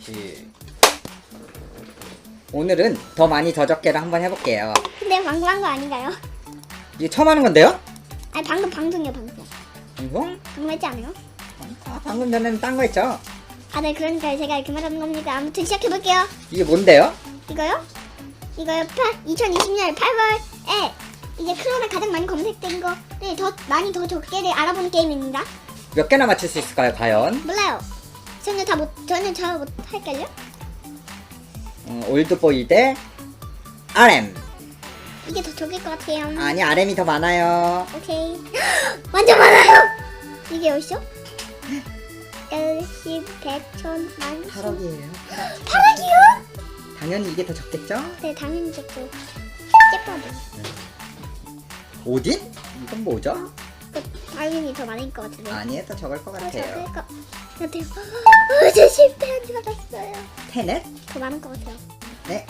시- 오늘은 더 많이 더 적게를 한번 해볼게요. 근데 방금 한 거 아닌가요? 이게 처음 하는 건데요? 아니 방금 방송이요 방송. 방송? 방금 했지 않아요? 아, 방금 전에는 딴 거 했죠? 아 네 그러니까 제가 이렇게 말하는 겁니다. 아무튼 시작해볼게요. 이게 뭔데요? 이거요? 이거요? 8, 2020년 8월에 이제 크롬에 가장 많이 검색된 거를 더 많이 더 적게를 알아보는 게임입니다. 몇 개나 맞출 수 있을까요, 과연? 몰라요. 저는 다 못, 저는 잘 못할걸요? 음, 올드보이 대 RM. 이게 더 적을 것 같아요. 아니, RM이 더 많아요. 오케이. 완전 많아요! 이게 몇이죠? 1, 10, 100, 1000, 만, 8억이에요. 8억이요? 당연히 이게 더 적겠죠? 네, 당연히 적고. 째빠도. 오딘? 이건 뭐죠? 그, 당연히 더 많을 것 같은데. 아니에요, 더 적을 것더 적을 같아요. 것 같아요. 어, 저 실패한 줄 알았어요. 테넷? 더 많을 것 같아요. 네,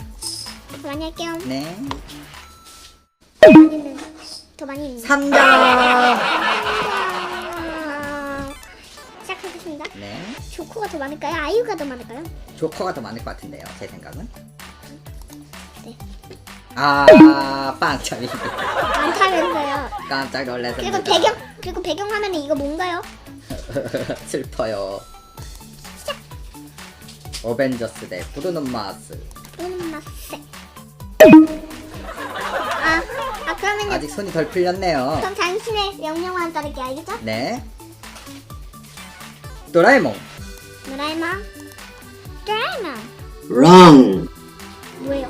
더 많이 할게요. 네. 더 많이는, 더 많이 있는. 3점! 아, 시작하겠습니다. 네. 조코가 더 많을까요? 아이유가 더 많을까요? 조커가 더 많을 것 같은데요, 제 생각은. 네. 아, 빵점이. 많다면서요. 깜짝 놀랐습니다. 그리고 배경, 그리고 배경 화면에 이거 뭔가요? 슬퍼요. 어벤져스 대 부르는 마스. 브루노 마스. 아, 아 그러면요. 아직 손이 덜 풀렸네요. 그럼 당신의 명령만 따르기 알겠죠? 네. 도라에몽. 도라에몽. wrong, 뭐예요?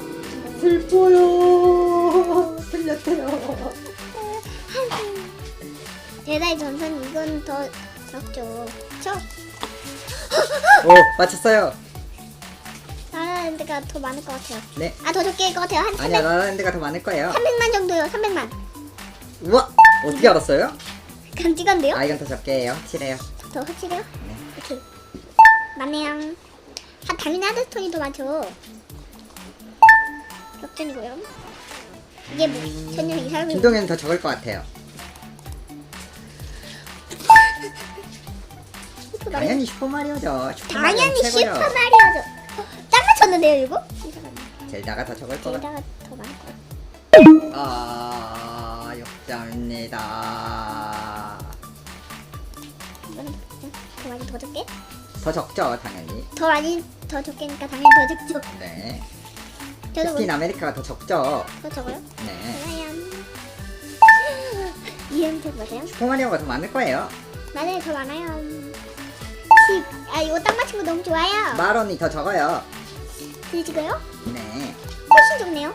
슬퍼요. 틀렸대요. 제다의 전선 이건 더 적죠. 저 오, 맞췄어요. 나라랜드가 더 많을 것 같아요. 네. 아 더 적게일 것 같아요. 한 아니야, 300, 라라랜드가 더 많을 거예요. 300만 정도요. 300만. 우와, 어떻게 알았어요? 그럼 찍었는데요? 아, 이건 더 적게 해요. 확실해요. 더 확실해요? 맞네요. 아, 당연히 하드스톤이 더 많죠. 역전이고요. 이게 뭐, 전혀 이 사람이 김동현은 더 적을 것 같아요. 슈퍼마리오. 당연히 슈퍼마리오죠. 슈퍼마리오는 당연히 최고요. 슈퍼마리오죠. 어, 딱 맞췄는데요, 이거? 이상하네. 젤다가 더 적을 것 같아요. 데이터가 더 많을 것 같아요. 아, 더 적죠, 당연히. 더 많이 더 적게니까 당연히 더 적죠. 네. 저도 캡틴 뭐, 아메리카가 더 적죠. 더 적어요? 네. 좋아요. 이음택 맞아요? 슈퍼마리오가 더 많을 거예요. 맞아요, 더 많아요. 10. 아, 이거 딱 맞춘 거 너무 좋아요. 마론이 더 적어요. 드시고요? 네. 훨씬 적네요.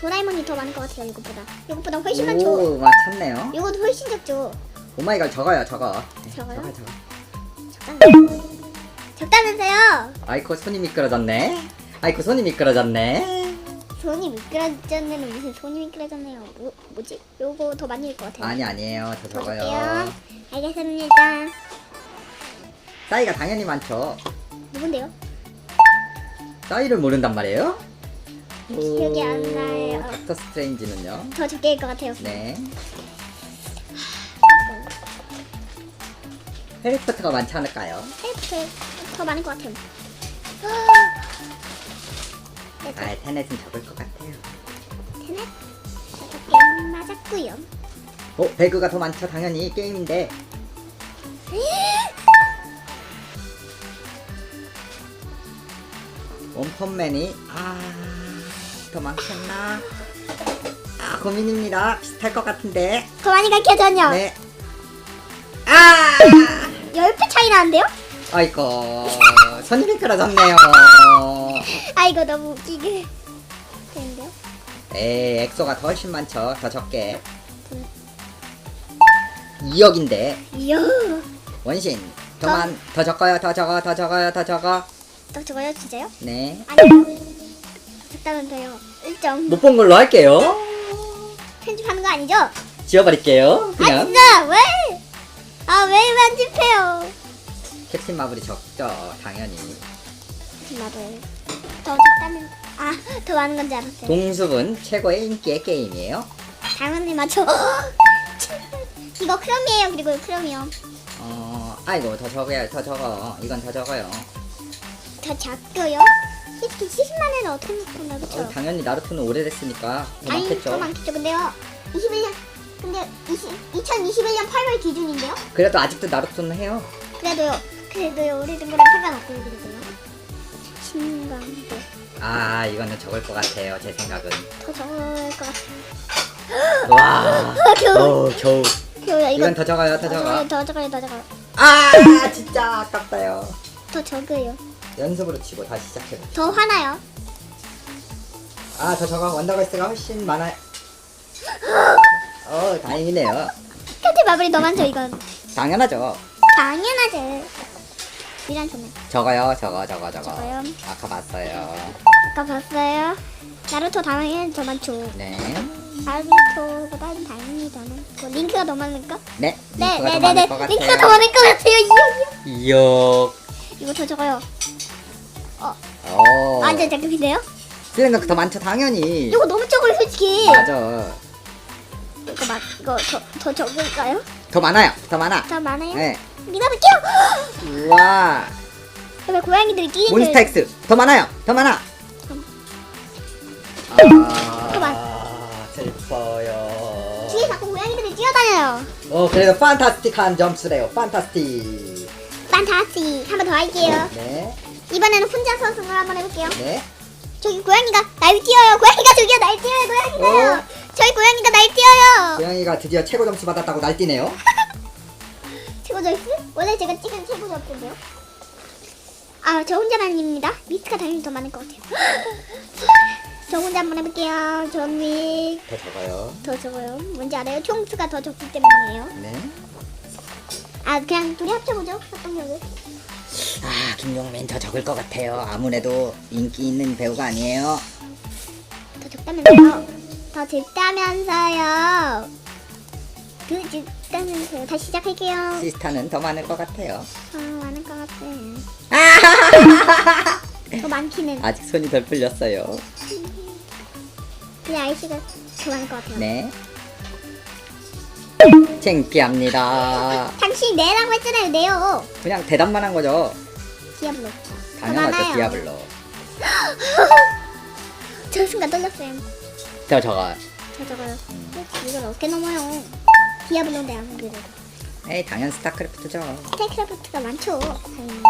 도라에몽이 더 많을 것 같아요, 이것보다. 이것보다 훨씬 많죠. 오, 맞췄네요. 이것도 훨씬 적죠. 오마이걸 적어요, 적어. 네, 적어요? 적어, 적어. 적다면서요. 아이코 손이 미끄러졌네. 아이코 손이 미끄러졌네. 손이 미끄러졌네는 무슨 손이 미끄러졌네요. 뭐, 뭐지? 요거 더 많이 일 것 같아요. 아니 아니에요, 더더 적어요. 알겠습니다. 싸이가 당연히 많죠. 누군데요? 싸이를 모른단 말이에요? 기억이 안 나요. 닥터 스트레인지는요? 더 적게일 것 같아요. 네. 해리포터가 많지 않을까요? 헬프 더 많을 것 같아요. 네, 저 아, 테넷은 적을 것 같아요. 테넷 적게 맞았고요. 어, 배그가 더 많죠, 당연히 게임인데. 원펀맨이 아, 더 많겠나? 아, 고민입니다. 비슷할 것 같은데. 더 많이 가르쳐줬요. 네. 아! 10배 차이 나는데요? 아이고, 손이 미끄러졌네요. 아 이거 너무 웃기게 되는데요? 에이, 엑소가 더 훨씬 많죠. 더 적게. 2억인데. 이야 원신. 더? 더만, 더 적어요, 더 적어, 더 적어요, 더 적어. 또 저거요 진짜요? 네. 아니요 적다면서요 1점 못본 걸로 할게요. 편집하는 거 아니죠? 아 지워버릴게요. 그냥. 진짜 왜? 아 왜 편집해요? 캡틴 마블이 적죠, 당연히. 나도요. 더 적다면 아, 더 많은 건지 알았어요. 동숲은 최고의 인기의 게임이에요. 당연히 맞죠. 이거 크롬이에요. 그리고 크롬이요. 어, 아이고 더 적어야 더 적어. 이건 더 적어요. 더 작고요. 이렇게 70만 원을 어떻게 먹구나 어, 그쵸? 당연히 나루토는 오래됐으니까 더 아니 많겠죠. 더 많겠죠. 근데요. 21년 근데 20, 2021년 8월 기준인데요. 그래도 아직도 나루토는 해요. 그래도요. 그래도요. 오래된 거랑 상관없고요. 그래도요. 신강도 아 이거는 적을 것 같아요. 제 생각은. 더 적을 것 같아. 와. 겨우 어 겨우. 겨우야 이건 더 적어요. 더더 적어. 더 적어요. 더 적어요. 아 진짜 아깝다요. 더 적어요. 연습으로 치고 다시 시작해. 더 화나요. 아더 적어. 원더걸스가 훨씬 많아요. 어 다행이네요. 팬티 마블이 더 많죠 이건. 당연하죠. 당연하죠. 이란 소문. 적어요. 적어 적어 적어. 적어요. 아까 봤어요. 아까 봤어요. 나루토 당연히 더 많죠. 네. 나루토보다는 당연히 더 많고 링크가 더 많을까? 네. 네, 링크가 네, 더 네, 많을 네. 것 같아요. 링크가 더 많을 것 같아요. 이요, 이요. 이거 더 적어요. 어, 어. 완전 작품인데요? 생각 더 많죠 당연히. 이거 너무 적어요, 솔직히. 맞아. 이거 막 이거 더, 더 적을까요? 더 많아요. 더 많아. 더 많아요? 네. 믿어볼게요. 우와. 왜 고양이들이 끼는 몬스타엑스 더 많아요. 더 많아. 음. 아. 슬퍼요. 뒤에 자꾸 고양이들이 뛰어다녀요. 어 그래도 판타스틱한 점수래요. 판타스틱. 판타스틱. 한번 더 할게요. 네. 이번에는 혼자서 승을 한번 해볼게요. 네. 저기 고양이가 날 뛰어요. 고양이가 저기요 날 뛰어요. 고양이가요. 어? 저희 고양이가 날 뛰어요. 고양이가 드디어 최고 점수 받았다고 날뛰네요. 최고 점수? 원래 제가 찍은 최고 점수인데요. 아, 저 혼자만 입니다. 미스가 당연히 더 많을 것 같아요. 저 혼자 한번 해볼게요. 전미 더 적어요. 더 적어요. 뭔지 알아요? 총수가 더 적기 때문이에요. 네. 아, 그냥 둘이 합쳐보죠. 합동력을. 아 김용민 더 적을 것 같아요. 아무래도 인기 있는 배우가 아니에요. 더 적다면서요. 더 적다면서요. 그 적다면서요. 다시 시작할게요. 시스타는 더 많을 것 같아요. 아, 많을 것 같아. 더 많기는. 아직 손이 덜 풀렸어요. 그냥 아이씨가 더 많을 것 같아요. 네. 창피합니다. 당신이 내라고 했잖아요. 내요. 그냥 대답만 한 거죠. 디아블로. 당연하죠, 많아요. 디아블로. 저 순간 떨렸어요. 저 저거. 저 저거요. 이걸 어떻게 넘어요? 디아블로인데 안 그래도. 에이, 당연 스타크래프트죠. 스타크래프트가 많죠. 당연히.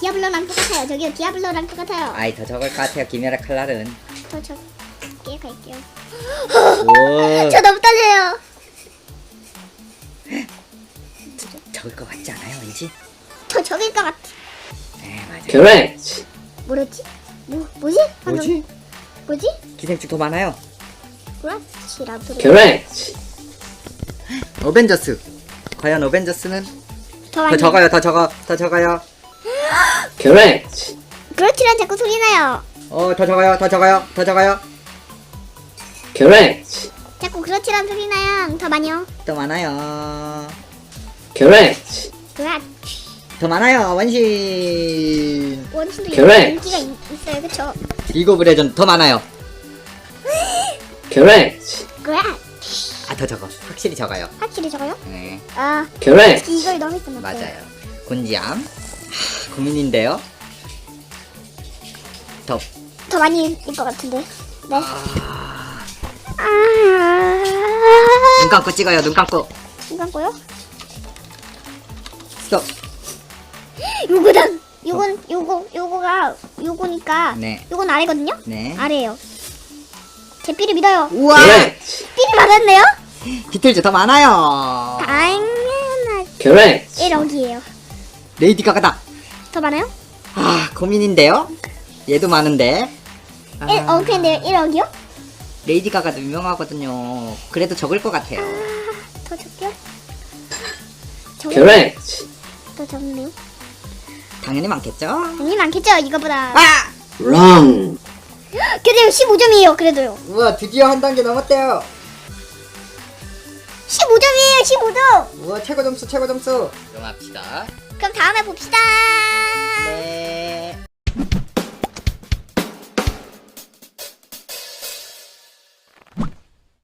디아블로랑 똑같아요. 저기요, 디아블로랑 똑같아요. 아이, 더 적을 것 같아요, 김연아 칼날은. 저 저. 갈게요, 갈게요. 오, 저 너무 떨려요. 적을 것 같지 않아요, 왠지? 저 적일 것 같아. 네, 맞아요. Correct. 뭐랬지? 뭐 뭐지? 방금 뭐지? 뭐지? 기생충 더 많아요. 그렇지, 라브로. Correct. 어벤져스. 과연 어벤져스는? 더 더 많이. 적어요, 더 적어, 더 적어요. Correct. 그렇지란 자꾸 소리 나요. 어, 더 적어요, 더 적어요, 더 적어요. Correct. 자꾸 그렇지란 소리 나요. 더 많이요. 더 많아요. Correct. 그렇지. 더 많아요, 원신. 원신도 Correct. 인기가 있, 있어요, 그쵸? 리그 오브 레전드 더 많아요. Correct. 그렇지. 아, 더 적어. 확실히 적어요. 확실히 적어요? 네, 아, Correct. 이걸 넣을 수 없어요. 맞아요. 곤지암. 하, 고민인데요. 더. 더 많이일 것 같은데. 네. 아, 아. 눈 감고 찍어요, 눈 감고. 이건 뭐요? 스톱. 요거당. 요건 요거 요거가 요거니까. 네. 요건 아래거든요. 네. 아래예요. 제 삐를 믿어요. 우와! 삐를 맞았네요. 디테일즈 더 많아요. 당연한 Correct. 1억이에요. 레이디 가가다. 더 많아요? 아, 고민인데요. 얘도 많은데. 아, 1, 어 근데 1억이요? 레이디 가가도 유명하거든요. 그래도 적을 것 같아요. 더 적게요? 적 Correct. 더 적네요. 당연히 많겠죠? 당연히 많겠죠 이거보다. 아! Wrong. 그래도 15점이에요. 그래도요. 우와, 드디어 한 단계 넘었대요. 15점이에요. 15점. 우와, 최고 점수, 최고 점수. 이용합시다. 그럼 다음에 봅시다. 네.